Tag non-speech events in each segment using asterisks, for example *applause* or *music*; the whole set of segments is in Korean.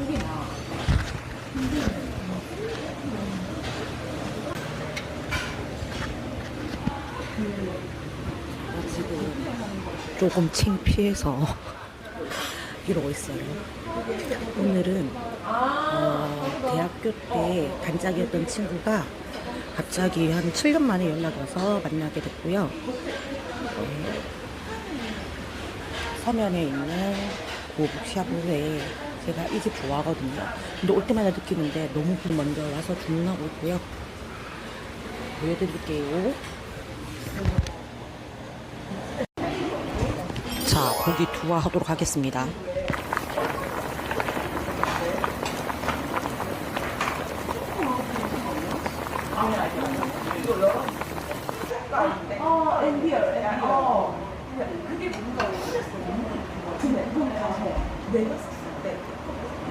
나 지금 조금 창피해서 *laughs* 이러고 있어요. 오늘은 어, 대학교 때 반짝이었던 친구가 갑자기 한 7년 만에 연락 와서 만나게 됐고요. 네. 서면에 있는 고북 샤브에 제가 이 집 좋아하거든요. 근데 올 때마다 느끼는데 너무 먼저 와서 주문하고 있고요. 보여드릴게요. 자, 고기 투하하도록 하겠습니다.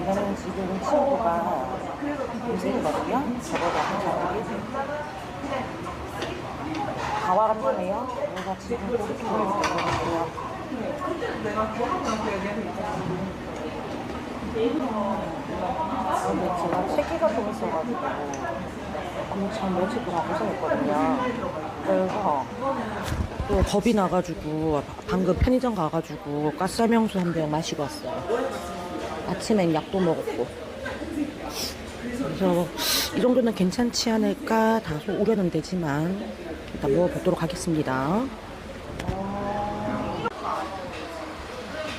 이거는 지금 친구가 요새거든요. 저거가 한자리. 가와간다네요. 내가 지금 고기 투하해서 먹었고요. 근데 제가 체기가 좀 있어가지고 엄청 모집을 하고 있었거든요. 그래서 또 겁이 나가지고 방금 편의점 가가지고 가스알명수 한 병 마시고 왔어요. 아침엔 약도 먹었고. 그래서 이 정도는 괜찮지 않을까 다소 우려는 되지만 일단 먹어보도록 하겠습니다.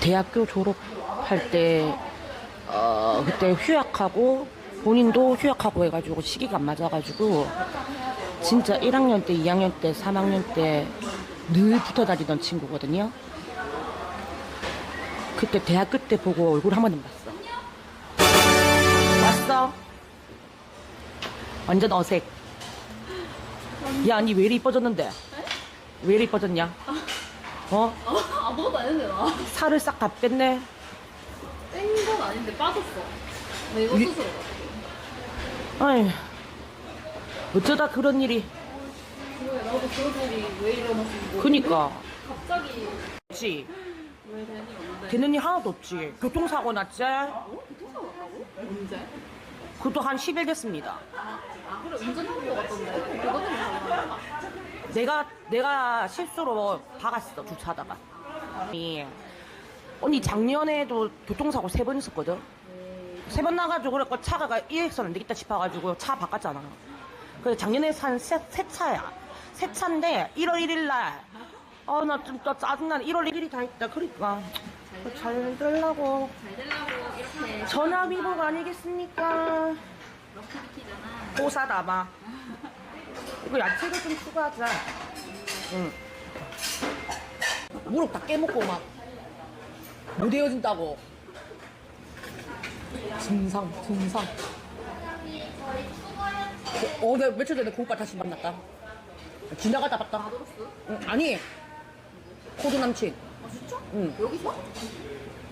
대학교 졸업할 때 어, 그때 휴학하고 본인도 휴학하고 해가지고 시기가 안 맞아가지고 진짜 1학년 때, 2학년 때, 3학년 때 늘 붙어 다니던 친구거든요. 그때 대학교 때 보고 얼굴 한 번도 못 봤어. 완전 어색. 야, 니왜 이리 이뻐졌는데? 왜 이리 이뻐졌냐? 어? 아무것도 안 했는데 나. 살을 싹 다 뺐네? 뺀 건 아닌데 빠졌어. 내 이거 위- 스스로. 아이, 어쩌다 그런 일이. 그래, 나도 그런 일이 왜 일어났는지. 그니까. 갑자기 없지. 왜 되는 일 없는데. 되는 일 하나도 없지. 교통사고 났지? 어? 교통사고 났다고? 언제? 그것도 한 10일 됐습니다. 아, 그래, 운전한 거 같던데. 그거 때문에 사고 내가, 내가 실수로 박았어, 주차하다가. 이, 언니 작년에도 교통사고 세 번 있었거든? 세 번 나가지고 그랬고 차가 이엑선 안 되겠다 싶어가지고 차 바꿨잖아. 그래서 작년에 산 새, 새 차야. 새 차인데 1월 1일 날, 아, 나좀또 짜증나네. 1월 1일이 다 있다. 그러니까. 잘 되려고. 잘 되려고 이렇게 전화위복 아니겠습니까? 럭키비키잖아. 고사다마. 이거 야채를 좀 추가하자. 응. 무릎 다 깨먹고 막. 못 헤어진다고. 진상, 진상. 어, 내가 며칠 전에 그 오빠 다시 만났다. 지나가다 봤다. 마더로스? 응, 아니. 코드 남친. 아, 진짜? 응. 여기서?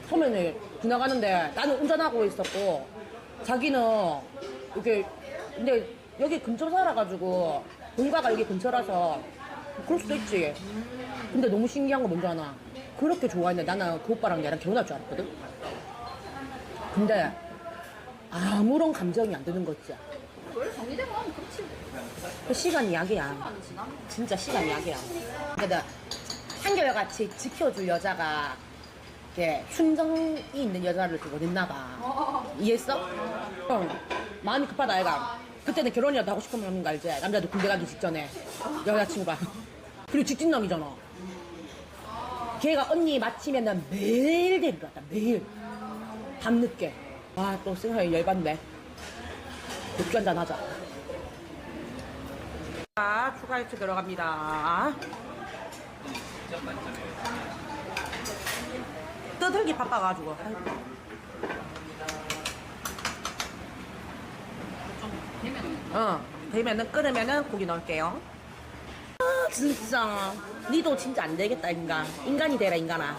처음에는 지나가는데 나는 운전하고 있었고 자기는 이렇게 근데 여기 근처 살아가지고 본가가 여기 근처라서 그럴 수도 있지 근데 너무 신기한 거 뭔지 아나 그렇게 좋아했는데 나는 그 오빠랑 얘랑 결혼할 줄 알았거든 근데 아무런 감정이 안 드는 거 있지 원래 정리되고 나면 그렇지. 그 시간이 약이야 시간이. 진짜 시간이 약이야. 근데 한결같이 지켜줄 여자가 이렇게 순정이 있는 여자를 좀 원했나 봐. 어, 이해했어? 응. 마음이 급하다 애가. 그때는 결혼이라도 하고 싶으면 하는 거 알지? 남자도 군대 가기 직전에 여자친구가. 그리고 직진남이잖아. 걔가 언니 마치면은 매일 데리러 왔다 매일. 밤늦게. 아또 생각이 열받네. 맥주 한잔 하자. 자, 추가 유치 들어갑니다. 떠들기 바빠가지고. 되면 어, 되면은 끓으면은 고기 넣을게요. 아, 진짜. 니도 진짜 안 되겠다, 인간. 인간이 되라, 인간아.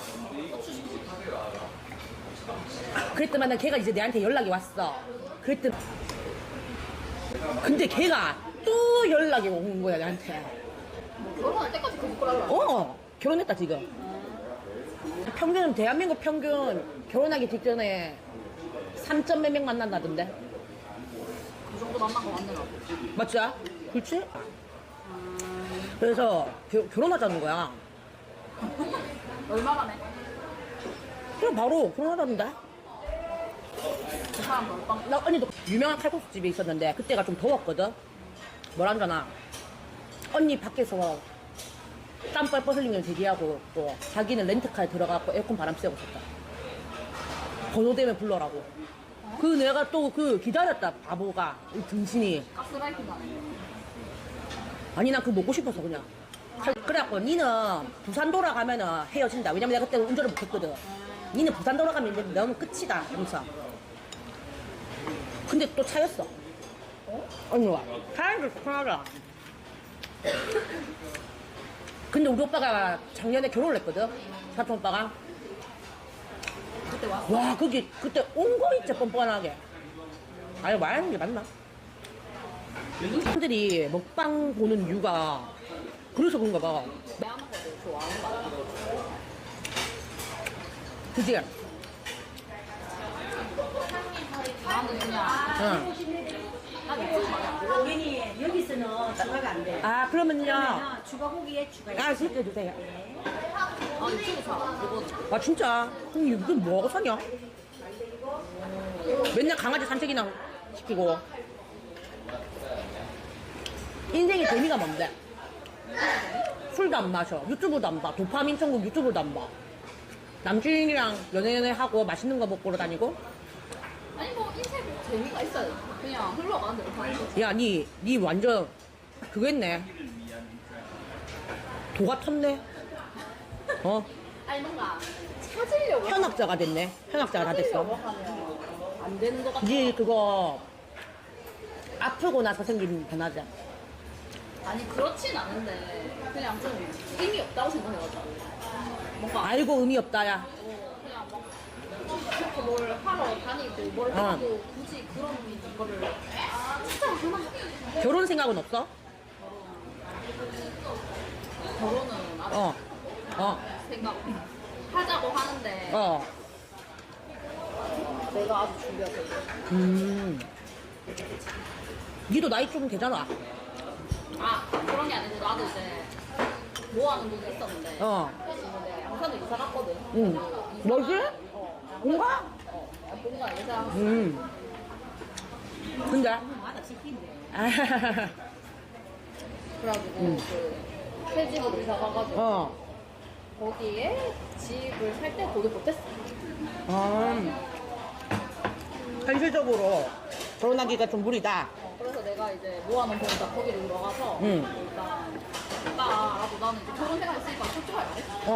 그랬더만은 걔가 이제 내한테 연락이 왔어. 그랬더니. 근데 걔가 또 연락이 온 거야, 나한테. 결혼할 때까지 그 부끄러워. 어, 결혼했다, 지금. 평균, 대한민국 평균 결혼하기 직전에 3점 몇 명 만난다던데. 그 정도 만난 거 맞는 거 맞지? 그렇지? 그래서 겨- 결혼하자는 거야. *laughs* 얼마 만에? 그럼 바로 결혼하자는데. 그 사람 얼빵 나 언니도 유명한 칼국수 집에 있었는데 그때가 좀 더웠거든. 뭐란잖아. 언니 밖에서 땀빨 뻘흘리면 대기하고 또 자기는 렌트카에 들어가고 에어컨 바람 쐬고 있었다. 번호되면 불러라고. 그 내가 또 그 기다렸다 바보가. 이 등신이. 가스라이팅 아니 난 그거 먹고 싶어서 그냥. 그래갖고 니는 부산 돌아가면은 헤어진다. 왜냐면 내가 그때 운전을 못했거든. 니는 부산 돌아가면 이제 너무 끝이다 이러면서 근데 또 차였어. 언니가 차이를 편하더라 근데 우리 오빠가 작년에 결혼을 했거든. 사촌 오빠가 와 거기 그때 온 거 있지 뻔뻔하게 아니 말하는 게 맞나? 사람들이 먹방 보는 이유가 그래서 그런가 봐 좋아하는 거 같아 그지? 그냥 응. 여기 여기서는 추가가 안 돼. 아 그러면요 그러면 추가 고기에 추가. 아 그렇게 해주세요 아 유튜브 잘안 보고 아 진짜 그럼 이거 뭐하고 사냐? 맨날 강아지 산책이나 시키고 인생의 재미가 뭔데? 술도 안 마셔 유튜브도 안봐 도파민 천국 유튜브도 안봐 남친이랑 연애연애 하고 맛있는 거 먹고 다니고 아니 뭐 인생 재미가 있어요 그냥 흘러가는 대로 가는 거지 야, 니, 니 완전 그거 했네. 도가 텄네. 어? 아니 뭔가 찾으려고 현학자가 됐네. 현학자가 다 찾으려고 됐어. 하면 안 되는 것 같아 니 그거 아프고 나서 생긴 변화자. 아니 그렇진 않은데 그냥 좀 의미 없다고 생각해가지고 뭔가 알고 의미 없다, 야. 어, 그냥 막 그렇게 뭘 하러 다니고 뭘 어. 하고 굳이 그런 거를 아 진짜 하나 결혼 생각은 없어? 결혼은 아직 어. 어. 생각 하자고 하는데 어. 내가 준비가 돼 음. 니도 나이 좀 되잖아. 아 그런 게 아니고 나도 이제 모아는 돈이 있었는데 어. 내가 양산을 이사 갔거든 응. 이사 뭐지? 가- 어 뭔가? 어, 뭔가 이사 음. 근데? *laughs* 그래가지고 음. 그 새 집으로 이사 가가지고 어. 거기에 집을 살때 돈을 못했어 음. 현실적으로 결혼하기가 좀 무리다. 어, 그래서 내가 이제 모아놓은 돈을 다 거기로 들어가서 응. 일단 나도 나는 이제 결혼 생활 했으니까 솔직하게 말했어